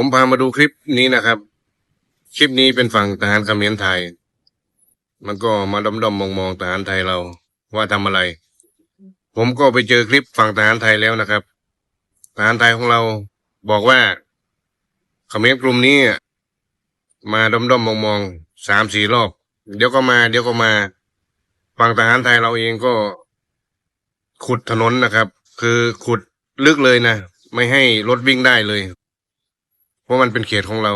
ผมพามาดูคลิปนี้นะครับ คลิปนี้เป็นฝั่งทหารเขมรไทย มันก็มาดอมๆมองทหารไทยเรา ว่าทำอะไร ผมก็ไปเจอคลิปฝั่งทหารไทยแล้วนะครับทหารไทยของเราบอกว่าเขมรกลุ่มนี้ มาดอมๆมองสามสี่รอบ เดี๋ยวก็มา เดี๋ยวก็มาฝั่งทหารไทยเราเองก็ขุดถนนนะครับ คือขุดลึกเลยนะ ไม่ให้รถวิ่งได้เลย เพราะมันเป็นเขตของเรา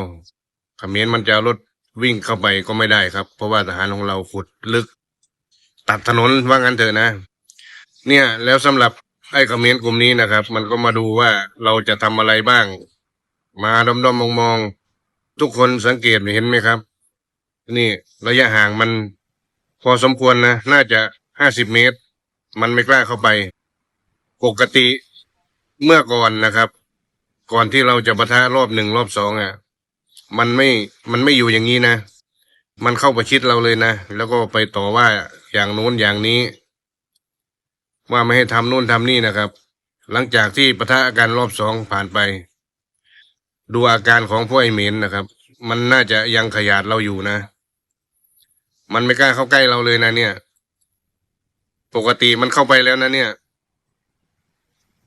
เขมรมันจะรถวิ่งเข้าไปก็ไม่ได้ครับ เพราะว่าทหารของเราขุดลึก ตัดถนนว่างั้นเถอะนะ เนี่ยแล้วสำหรับไอ้เขมรกลุ่มนี้นะครับ มันก็มาดูว่าเราจะทำอะไรบ้าง มาด้อมๆมองๆทุกคนสังเกตเห็นไหมครับ นี่ระยะห่างมันพอสมควรนะน่าจะห้าสิบเมตร มันไม่กล้าเข้าไป ปกติเมื่อก่อนนะครับ ก่อนที่เราจะปะทะรอบหนึ่งรอบสองอะ มันไม่มันไม่อยู่อย่างนี้นะ มันเข้าประชิดเราเลยนะ แล้วก็ไปต่อว่าอย่างโน้นอย่างนี้ ว่าไม่ให้ทำโนู่นทำนี่นะครับ หลังจากที่ปะทะอากันรอบสองผ่านไป ดูอาการของพวกไอเหมนนะครับ มันน่าจะยังขยาดเราอยู่นะ มันไม่กล้าเข้าใกล้เราเลยนะ เนี่ย ปกติมันเข้าไปแล้วนะเนี่ย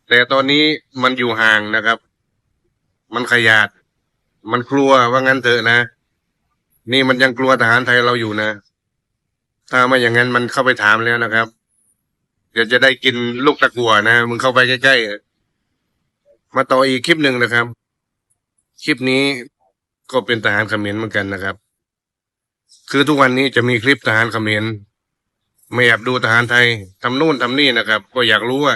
แต่ตอนนี้มันอยู่ห่างนะครับ มันขยาด มันกลัวว่างั้นเถอะนะ นี่มันยังกลัวทหารไทยเราอยู่นะ ถ้าไม่อย่างนั้นมันเข้าไปถามแล้วนะครับ เดี๋ยวจะได้กินลูกตะกัวนะมึงเข้าไปใกล้ๆมาต่ออีกคลิปหนึ่งนะครับ คลิปนี้ก็เป็นทหารเขมรเหมือนกันนะครับ คือทุกวันนี้จะมีคลิปทหารเขมรไม่แอบดูทหารไทยทำนู่นทำนี่นะครับ ก็อยากรู้ว่า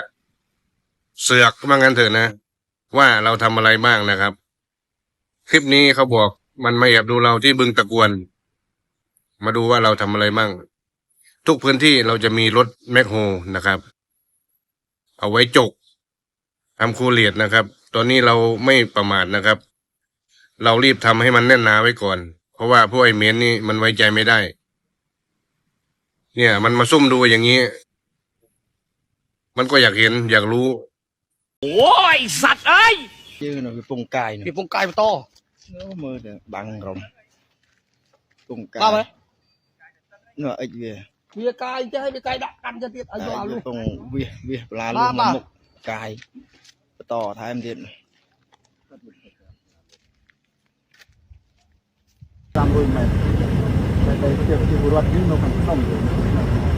เสือกว่างั้นเถอะนะ ว่าเราทำอะไรบ้างนะครับ คลิปนี้เขาบอกมันม่แอบดูเราที่บึงตะกวน มาดูว่าเราทำอะไรบ้าง ทุกพื้นที่เราจะมีรถแมคโฮนะครับ เอาไว้จกทำคูเลียดนะครับ ตอนนี้เราไม่ประมาทนะครับ เรารีบทำให้มันแน่นหนาไว้ก่อน เพราะว่าพวกไอ้เมนนี่มันไว้ใจไม่ได้ เนี่ย มันมาซุ่มดูอย่างนี้ มันก็อยากเห็นอยากรู้ โอ้ยสัตว์เอ้ยชื่อหน่อยปงกายหน่อยปีปงกายมาโตเนื้อมือเนี่ยบังรมปงกายมาไหมเนาะไอ้เวียเวียกายจะให้เวียกายดักกันจะเทียบอายุลูกปงเวียเวียปลาลูกมันมุกกายต่อท้ายมันเทียบตามรุ่นไปไปไปเทียบที่บุรุษยิ่งเราขันต้องอยู่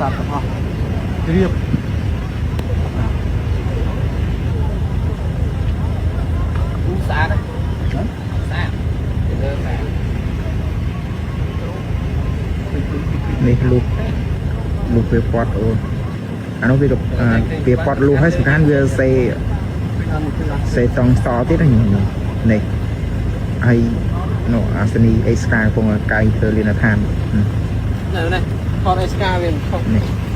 សាប់ទាំងអស់ជ្រាបឧស្សាហ៍ណាស្អាតលើស្អាតនេះលុះលុះវាពាត់អូនអានោះវាក៏អឺវាពាត់លុះហើយសំខាន់វាសេសេតង់សទៀតហ្នឹងនេះហើយនោះអាសនីអេស្កាកំពុងកាយទៅលៀនឋាននៅនេះ Forest Gawin.